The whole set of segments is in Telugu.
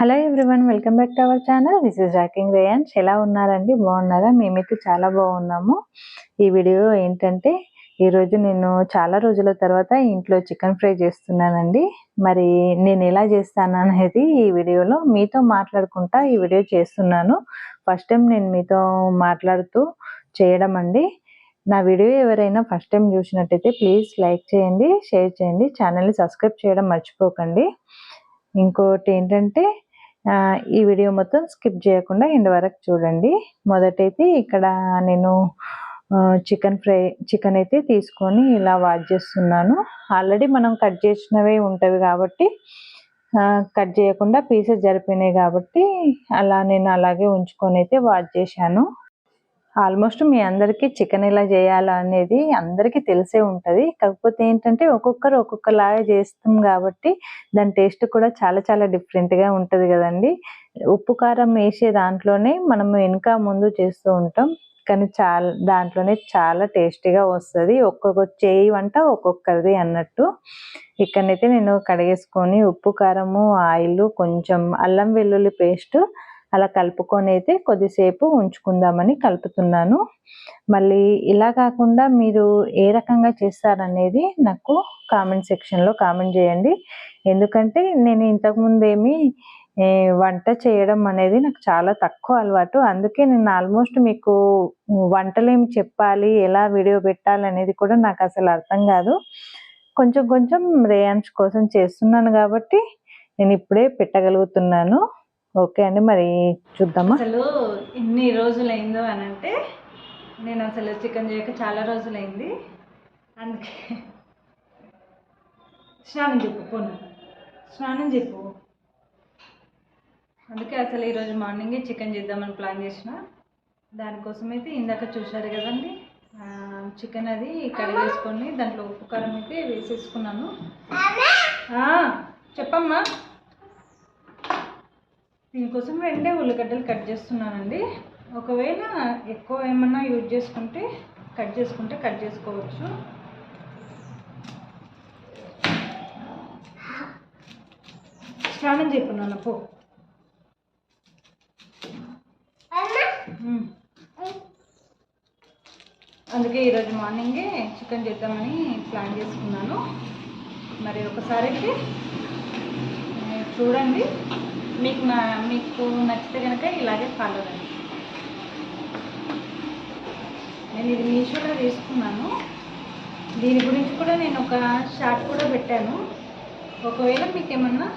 Hello everyone welcome back to our channel this is rocking Reyans ఎలా ఉన్నారండి? బాగున్నారా? మేమైతే చాలా బాగున్నాము. ఈ వీడియో ఏంటంటే ఈరోజు నేను చాలా రోజుల తర్వాత ఇంట్లో చికెన్ ఫ్రై చేస్తున్నానండి. మరి నేను ఎలా చేస్తాను అనేది ఈ వీడియోలో మీతో మాట్లాడుకుంటా ఈ వీడియో చేస్తున్నాను. ఫస్ట్ టైం నేను మీతో మాట్లాడుతూ చేయడం అండి. నా వీడియో ఎవరైనా ఫస్ట్ టైం చూసినట్టయితే ప్లీజ్ లైక్ చేయండి షేర్ చేయండి ఛానల్ని సబ్స్క్రైబ్ చేయడం మర్చిపోకండి. ఇంకోటి ఏంటంటే ఈ వీడియో మొత్తం స్కిప్ చేయకుండా ఇంత వరకు చూడండి. మొదటైతే ఇక్కడ నేను చికెన్ ఫ్రై చికెన్ అయితే తీసుకొని ఇలా వాష్ చేస్తున్నాను. ఆల్రెడీ మనం కట్ చేసినవే ఉంటవి కాబట్టి కట్ చేయకుండా పీసెస్ జరిపినాయి కాబట్టి అలా నేను అలాగే ఉంచుకొని అయితే వాష్ చేశాను. ఆల్మోస్ట్ మీ అందరికీ చికెన్ ఎలా చేయాలా అనేది అందరికీ తెలిసే ఉంటుంది. కాకపోతే ఏంటంటే ఒక్కొక్కరు ఒక్కొక్కలాగా చేస్తాం కాబట్టి దాని టేస్ట్ కూడా చాలా చాలా డిఫరెంట్గా ఉంటుంది కదండి. ఉప్పు కారం వేసే దాంట్లోనే మనము వెనుక ముందు చేస్తూ ఉంటాం. కానీ చాలా దాంట్లోనే చాలా టేస్టీగా వస్తుంది. ఒక్కొక్క చేయి వంట ఒక్కొక్కరిది అన్నట్టు. ఇక్కడనైతే నేను కడిగేసుకొని ఉప్పు కారము ఆయిల్ కొంచెం అల్లం వెల్లుల్లి పేస్ట్ అలా కలుపుకొని అయితే కొద్దిసేపు ఉంచుకుందామని కలుపుతున్నాను. మళ్ళీ ఇలా కాకుండా మీరు ఏ రకంగా చేస్తారనేది నాకు కామెంట్ సెక్షన్లో కామెంట్ చేయండి. ఎందుకంటే నేను ఇంతకుముందు ఏమి వంట చేయడం అనేది నాకు చాలా తక్కువ అలవాటు. అందుకే నేను ఆల్మోస్ట్ మీకు వంటలు ఏమి చెప్పాలి ఎలా వీడియో పెట్టాలి అనేది కూడా నాకు అసలు అర్థం కాదు. కొంచెం కొంచెం రేయాన్స్ కోసం చేస్తున్నాను కాబట్టి నేను ఇప్పుడే పెట్టగలుగుతున్నాను. ఓకే అండి మరి చూద్దామా? అసలు ఎన్ని రోజులైందో అని అంటే నేను అసలు చికెన్ చేయక చాలా రోజులైంది. అందుకే స్నానం చెప్పు పోను. స్నానం చెప్పు. అందుకే అసలు ఈరోజు మార్నింగే చికెన్ చేద్దామని ప్లాన్ చేసిన. దానికోసం అయితే ఇందాక చూశారు కదండి చికెన్ అది కడిగేసుకొని దాంట్లో ఉప్పు కారం అయితే వేసేసుకున్నాను. చెప్పమ్మా. దీనికోసం రెండే ఉల్లిగడ్డలు కట్ చేస్తున్నానండి. ఒకవేళ ఎక్కువ ఏమన్నా యూజ్ చేసుకుంటే కట్ చేసుకుంటే కట్ చేసుకోవచ్చు. స్నానం చెప్పున్నాను పో. అందుకే ఈరోజు మార్నింగే చికెన్ చేద్దామని ప్లాన్ చేసుకున్నాను. మరి ఒకసారి అయితే చూడండి. మీకు నా మీకు నచ్చితే కనుక ఇలాగే ఫాలో అండి నేను ఇది మీషోలో తీసుకున్నాను. దీని గురించి కూడా నేను ఒక షార్ట్ కూడా పెట్టాను. ఒకవేళ మీకు ఏమన్నా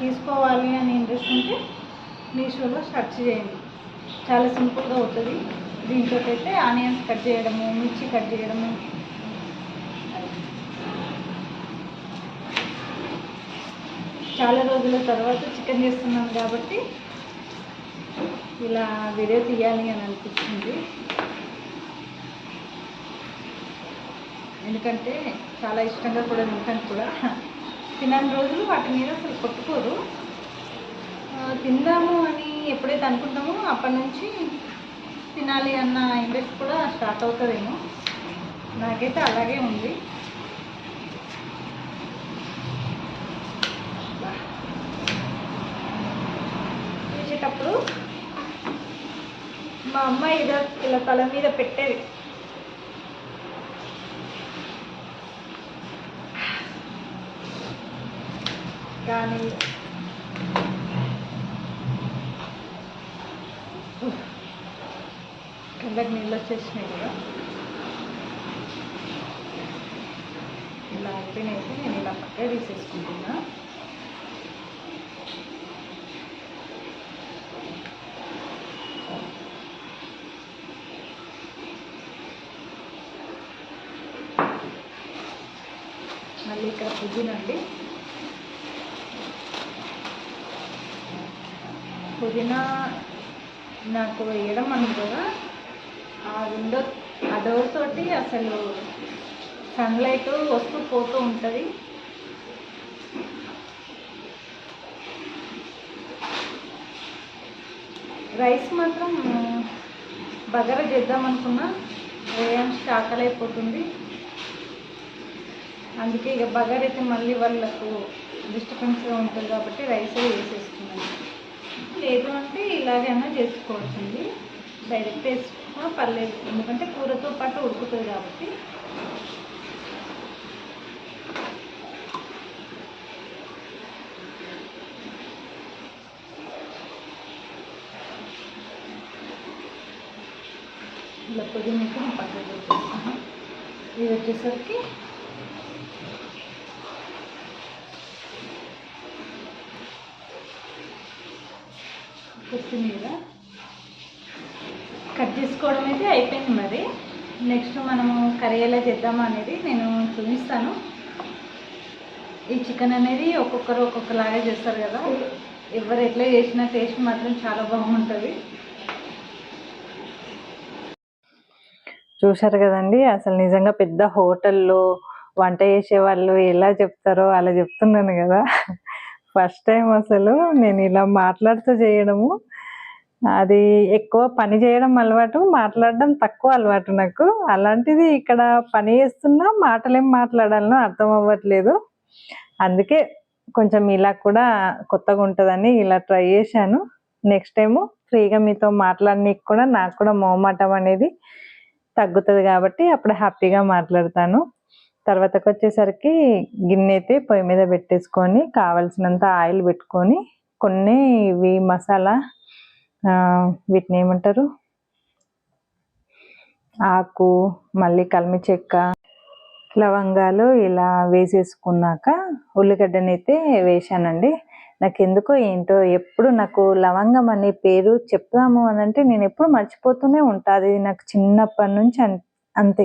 తీసుకోవాలి అని ఇంట్రెస్ట్ ఉంటే మీషోలో సెర్చ్ చేయండి. చాలా సింపుల్గా అవుతుంది. దీంతో అయితే ఆనియన్స్ కట్ చేయడము మిర్చి కట్ చేయడము చాలా రోజుల తర్వాత చికెన్ చేస్తున్నాను కాబట్టి ఇలా వీడియో తీయాలి అని అనిపించింది. ఎందుకంటే చాలా ఇష్టంగా కూడా తింటాను కూడా. తినని రోజులు వాటి మీద అసలు కొట్టుకోరు. తిందాము అని ఎప్పుడైతే అనుకుంటామో అప్పటి నుంచి తినాలి అన్న ఇంట్రెస్ట్ కూడా స్టార్ట్ అవుతుందేమో. నాకైతే అలాగే ఉంది. మా అమ్మాయి ఇలా ఇలా తల మీద పెట్టేది. కానీ కిందకి నీళ్ళు వచ్చేసినాయి కదా. ఇలా అయిపోయినాయి నేను ఇలా పక్కే తీసేసుకుంటున్నా. మళ్ళీ ఇక్కడ పుదీనా అండి పుదీనా నాకు వేయడం అనుకోగా ఆ విండో ఆ డోర్ తోటి అసలు సన్లైట్ వస్తూ పోతూ ఉంటుంది. రైస్ మాత్రం బగర చేద్దాం అనుకున్నా స్టాక్ ఆకలి అయిపోతుంది అందుకే ఇక బగారు అయితే మళ్ళీ వాళ్ళకు డిస్టర్బెన్స్గా ఉంటుంది కాబట్టి రైస్ వేసేసుకున్నాను. లేదు అంటే ఇలాగైనా చేసుకోవచ్చండి. డైరెక్ట్ వేసుకున్నా పర్లేదు. ఎందుకంటే కూరతో పాటు ఉడుకుతుంది కాబట్టి. ఇలా పుదీనా పక్కన పెట్టేస్తాను ఇది వచ్చేసరికి కొత్తిమీర కట్ చేసుకోవడం అయితే అయిపోయింది మరి. నెక్స్ట్ మనము కర్రీ ఎలా చేద్దామా అనేది నేను చూపిస్తాను. ఈ చికెన్ అనేది ఒక్కొక్కరు ఒక్కొక్కలాగా చేస్తారు కదా. ఎవరు ఎట్లా చేసిన టేస్ట్ మాత్రం చాలా బాగుంటుంది. చూశారు కదండి అసలు నిజంగా పెద్ద హోటల్లో వంట చేసే వాళ్ళు ఎలా చెప్తారో అలా చెప్తున్నాను కదా. ఫస్ట్ టైం అసలు నేను ఇలా మాట్లాడుతూ చేయడము. అది ఎక్కువ పని చేయడం అలవాటు మాట్లాడడం తక్కువ అలవాటు నాకు. అలాంటిది ఇక్కడ పని చేస్తున్నా మాటలేం మాట్లాడాలనో అర్థం అవ్వట్లేదు. అందుకే కొంచెం ఇలా కూడా కొత్తగా ఉంటుందని ఇలా ట్రై చేశాను. నెక్స్ట్ టైము ఫ్రీగా మీతో మాట్లాడడానికి కూడా నాకు కూడా మోమాటం అనేది తగ్గుతుంది కాబట్టి అప్పుడు హ్యాపీగా మాట్లాడతాను. తర్వాతకి వచ్చేసరికి గిన్నె అయితే పొయ్యి మీద పెట్టేసుకొని కావలసినంత ఆయిల్ పెట్టుకొని కొన్ని ఇవి మసాలా వీటిని ఏమంటారు? ఆకు మళ్ళీ కలిమి చెక్క లవంగాలు ఇలా వేసేసుకున్నాక ఉల్లిగడ్డనైతే వేసానండి నాకు ఎందుకో ఏంటో ఎప్పుడు నాకు లవంగం అనే పేరు చెప్దాము అని అంటే నేను ఎప్పుడు మర్చిపోతూనే ఉంటుంది నాకు చిన్నప్పటి నుంచి అన్- అంతే.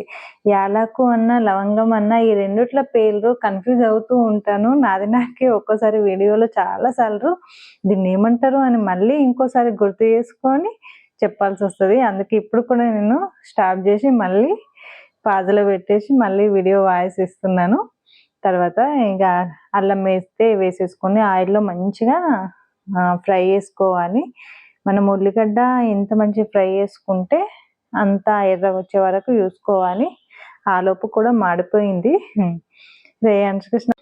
యాలకు అన్న లవంగం అన్న ఈ రెండిట్లో పేర్లు కన్ఫ్యూజ్ అవుతూ ఉంటాను. నాది నాకే ఒక్కోసారి వీడియోలో చాలా సార్లు దీన్ని ఏమంటారు అని మళ్ళీ ఇంకోసారి గుర్తు చేసుకొని చెప్పాల్సి వస్తుంది. అందుకే ఇప్పుడు కూడా నేను స్టాప్ చేసి మళ్ళీ పాజలో పెట్టేసి మళ్ళీ వీడియో వాయిస్ ఇస్తున్నాను. తర్వాత ఇంకా అల్లం వేస్తే వేసేసుకొని ఆయిల్లో మంచిగా ఫ్రై చేసుకోవాలి. మనం ఉల్లిగడ్డ ఎంత మంచి ఫ్రై చేసుకుంటే అంతా ఎర్ర వచ్చే వరకు చూసుకోవాలి. ఆలోపు కూడా మాడిపోయింది. రేయాన్స్కి స్నా-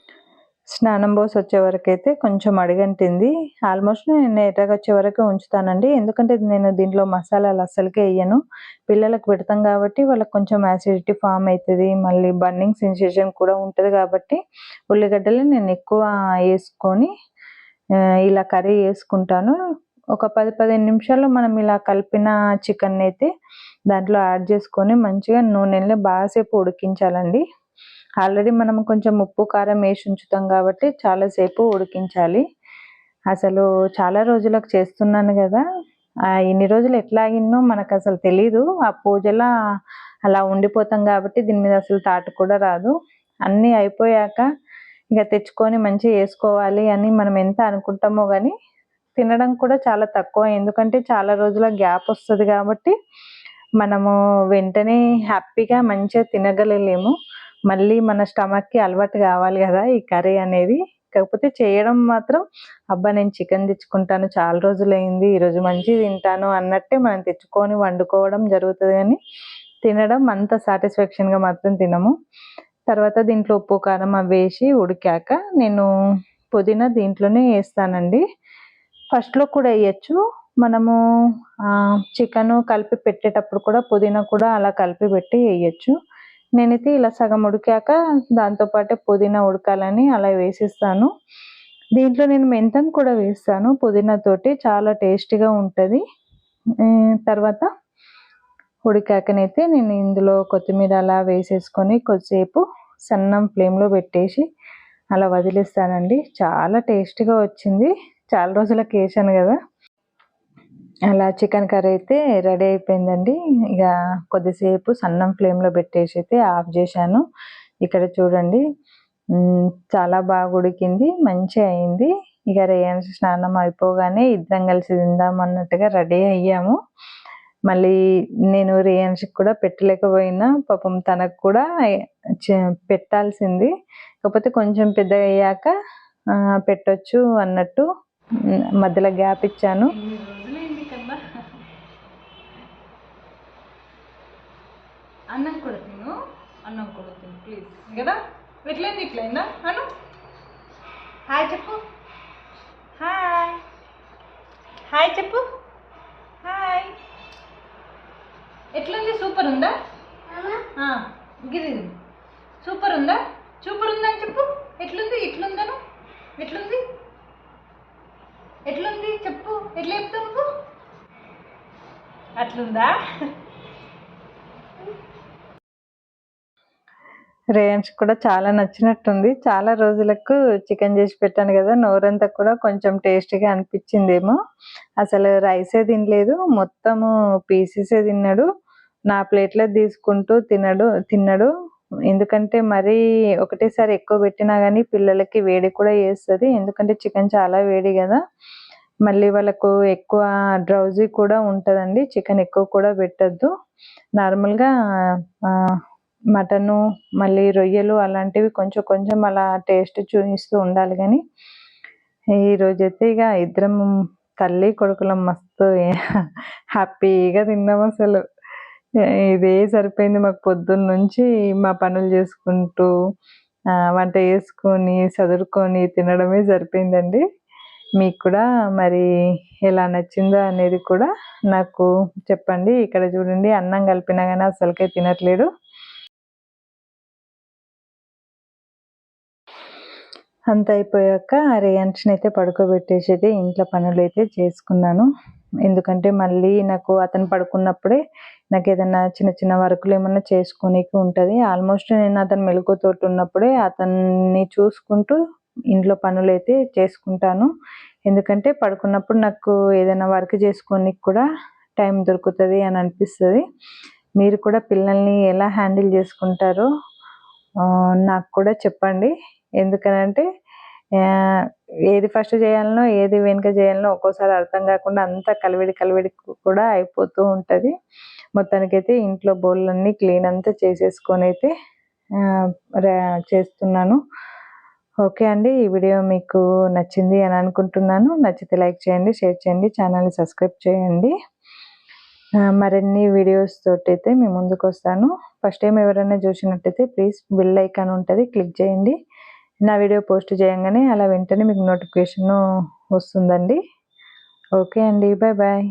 స్నానం పోసి వచ్చే వరకు అయితే కొంచెం అడిగంటింది. ఆల్మోస్ట్ నేను ఎర్రగా వచ్చే వరకు ఉంచుతానండి. ఎందుకంటే నేను దీంట్లో మసాలాలు అస్సలకే వేయను. పిల్లలకు పెడతాం కాబట్టి వాళ్ళకి కొంచెం యాసిడిటీ ఫామ్ అవుతుంది. మళ్ళీ బర్నింగ్ సెన్సేషన్ కూడా ఉంటుంది కాబట్టి ఉల్లిగడ్డలు నేను ఎక్కువ వేసుకొని ఇలా కర్రీ వేసుకుంటాను. ఒక పది పదిహేను నిమిషాల్లో మనం ఇలా కలిపిన చికెన్ అయితే దాంట్లో యాడ్ చేసుకొని మంచిగా నూనెలో బాగాసేపు ఉడికించాలండి. ఆల్రెడీ మనం కొంచెం ఉప్పు కారం వేసి ఉంచుతాం కాబట్టి చాలాసేపు ఉడికించాలి. అసలు చాలా రోజులకు చేస్తున్నాను కదా. ఆ ఇన్ని రోజులు ఎట్లా ఆగినో మనకు అసలు తెలీదు. ఆ పూజలా అలా ఉండిపోతాం కాబట్టి దీని మీద అసలు తాటు కూడా రాదు. అన్నీ అయిపోయాక ఇక తెచ్చుకొని మంచిగా వేసుకోవాలి అని మనం ఎంత అనుకుంటామో కానీ తినడం కూడా చాలా తక్కువ. ఎందుకంటే చాలా రోజుల గ్యాప్ వస్తుంది కాబట్టి మనము వెంటనే హ్యాపీగా మంచిగా తినగలలేము. మళ్ళీ మన స్టమక్కి అలవాటు కావాలి కదా ఈ కర్రీ అనేది. కాకపోతే చేయడం మాత్రం అబ్బా నేను చికెన్ తెచ్చుకుంటాను చాలా రోజులైంది ఈరోజు మంచిగా తింటాను అన్నట్టే మనం తెచ్చుకొని వండుకోవడం జరుగుతుంది కానీ తినడం అంత సాటిస్ఫాక్షన్గా మాత్రం తినము. తర్వాత దీంట్లో ఉప్పు కారం అవి వేసి ఉడికాక నేను పుదీనా దీంట్లోనే వేస్తానండి. ఫస్ట్లో కూడా వేయచ్చు మనము చికెన్ కలిపి పెట్టేటప్పుడు కూడా పుదీనా కూడా అలా కలిపి పెట్టి వేయచ్చు. నేనైతే ఇలా సగం ఉడికాక దాంతోపాటే పుదీనా ఉడకాలని అలా వేసిస్తాను. దీంట్లో నేను మెంతం కూడా వేస్తాను. పుదీనా తోటి చాలా టేస్టీగా ఉంటుంది. తర్వాత ఉడికాకనైతే నేను ఇందులో కొత్తిమీర అలా వేసేసుకొని కొద్దిసేపు సన్నం ఫ్లేమ్లో పెట్టేసి అలా వదిలేస్తానండి. చాలా టేస్టీగా వచ్చింది. చాలా రోజుల వేసాను కదా. అలా చికెన్ కర్రీ అయితే రెడీ అయిపోయిందండి. ఇక కొద్దిసేపు సన్నం ఫ్లేమ్లో పెట్టేసి అయితే ఆఫ్ చేశాను. ఇక్కడ చూడండి. చాలా బాగా ఉడికింది. మంచిగా అయింది. ఇక రేయన్స్ స్నానం అయిపోగానే ఇద్దరం కలిసి తిందాం అన్నట్టుగా రెడీ అయ్యాము. మళ్ళీ నేను రేయన్స్కి కూడా పెట్టలేకపోయినా పాపం తనకు కూడా పెట్టాల్సింది. కాకపోతే కొంచెం పెద్దగా అయ్యాక పెట్టొచ్చు అన్నట్టు మధ్యలో గ్యాప్ ఇచ్చాను ఎన్ని రోజులైంది కదా అన్నం కూడా తిను అన్నం కూడా తిను ప్లీజ్ కదా? ఎట్లయింది ఇట్లయిందా? అను? హాయ్ చెప్పు. హాయ్ హాయ్ చెప్పు. హాయ్ ఎట్లుంది? సూపర్ ఉందా? ఇది. సూపర్ ఉందా? సూపర్ ఉందా అని చెప్పు. ఎట్లుంది? ఇట్లుందను? ఎట్లుంది? ఎట్లుంది? చెప్పు. ఎట్లా చెప్తావు నువ్వు? అట్లుందా? రేయన్స్ కూడా చాలా నచ్చినట్టుంది. చాలా రోజులకు చికెన్ చేసి పెట్టాను కదా నోరంతా కూడా కొంచెం టేస్టీగా అనిపించిందేమో. అసలు రైసే తినలేదు మొత్తము పీసెసే తిన్నాడు. నా ప్లేట్లో తీసుకుంటూ తినడు తిన్నాడు. ఎందుకంటే మరీ ఒకటేసారి ఎక్కువ పెట్టినా కానీ పిల్లలకి వేడి కూడా చేస్తుంది. ఎందుకంటే చికెన్ చాలా వేడి కదా. మళ్ళీ వాళ్ళకు ఎక్కువ డ్రౌజీ కూడా ఉంటుందండి. చికెన్ ఎక్కువ కూడా పెట్టద్దు. నార్మల్గా మటను మళ్ళీ రొయ్యలు అలాంటివి కొంచెం కొంచెం అలా టేస్ట్ చూపిస్తూ ఉండాలి కానీ ఈరోజైతే ఇక ఇద్దరం తల్లి కొడుకులం మస్తు హ్యాపీగా తిన్నాం అసలు. ఇదే సరిపోయింది మాకు పొద్దున్న నుంచి మా పనులు చేసుకుంటూ వంట చేసుకొని చదువుకొని తినడమే సరిపోయిందండి. మీకు కూడా మరి ఎలా నచ్చిందో అనేది కూడా నాకు చెప్పండి. ఇక్కడ చూడండి అన్నం కలిపినా కానీ అసలుకే తినట్లేడు అంత అయిపోయాక రేయాన్స్ని అయితే పడుకోబెట్టేసి అయితే ఇంట్లో పనులు అయితే చేసుకున్నాను. ఎందుకంటే మళ్ళీ నాకు అతను పడుకున్నప్పుడే నాకు ఏదైనా చిన్న చిన్న వర్కులు ఏమైనా చేసుకోనీకి ఉంటుంది. ఆల్మోస్ట్ నేను అతను మెలకుతోటి ఉన్నప్పుడే అతన్ని చూసుకుంటూ ఇంట్లో పనులు అయితే చేసుకుంటాను. ఎందుకంటే పడుకున్నప్పుడు నాకు ఏదైనా వర్క్ చేసుకోనికి కూడా టైం దొరుకుతుంది అని అనిపిస్తుంది. మీరు కూడా పిల్లల్ని ఎలా హ్యాండిల్ చేసుకుంటారో నాకు కూడా చెప్పండి. ఎందుకనంటే ఏది ఫస్ట్ చేయాలనో ఏది వెనుక చేయాలనో ఒక్కోసారి అర్థం కాకుండా అంతా కలివిడి కలివిడి కూడా అయిపోతూ ఉంటుంది. మొత్తానికైతే ఇంట్లో బౌల్లన్నీ క్లీన్ అంతా చేసేసుకొని అయితే రా- చేస్తున్నాను. ఓకే అండి ఈ వీడియో మీకు నచ్చింది అని అనుకుంటున్నాను. నచ్చితే లైక్ చేయండి షేర్ చేయండి ఛానల్ని సబ్స్క్రైబ్ చేయండి. మరిన్ని వీడియోస్ తోటి అయితే మీ ముందుకు వస్తాను ఫస్ట్ టైం ఎవరైనా చూసినట్టయితే ప్లీజ్ బిల్ ఐకాన్ ఉంటుంది క్లిక్ చేయండి. నా వీడియో పోస్ట్ చేయగానే అలా వెంటనే మీకు నోటిఫికేషన్ వస్తుందండి. ఓకే అండి బాయ్ బాయ్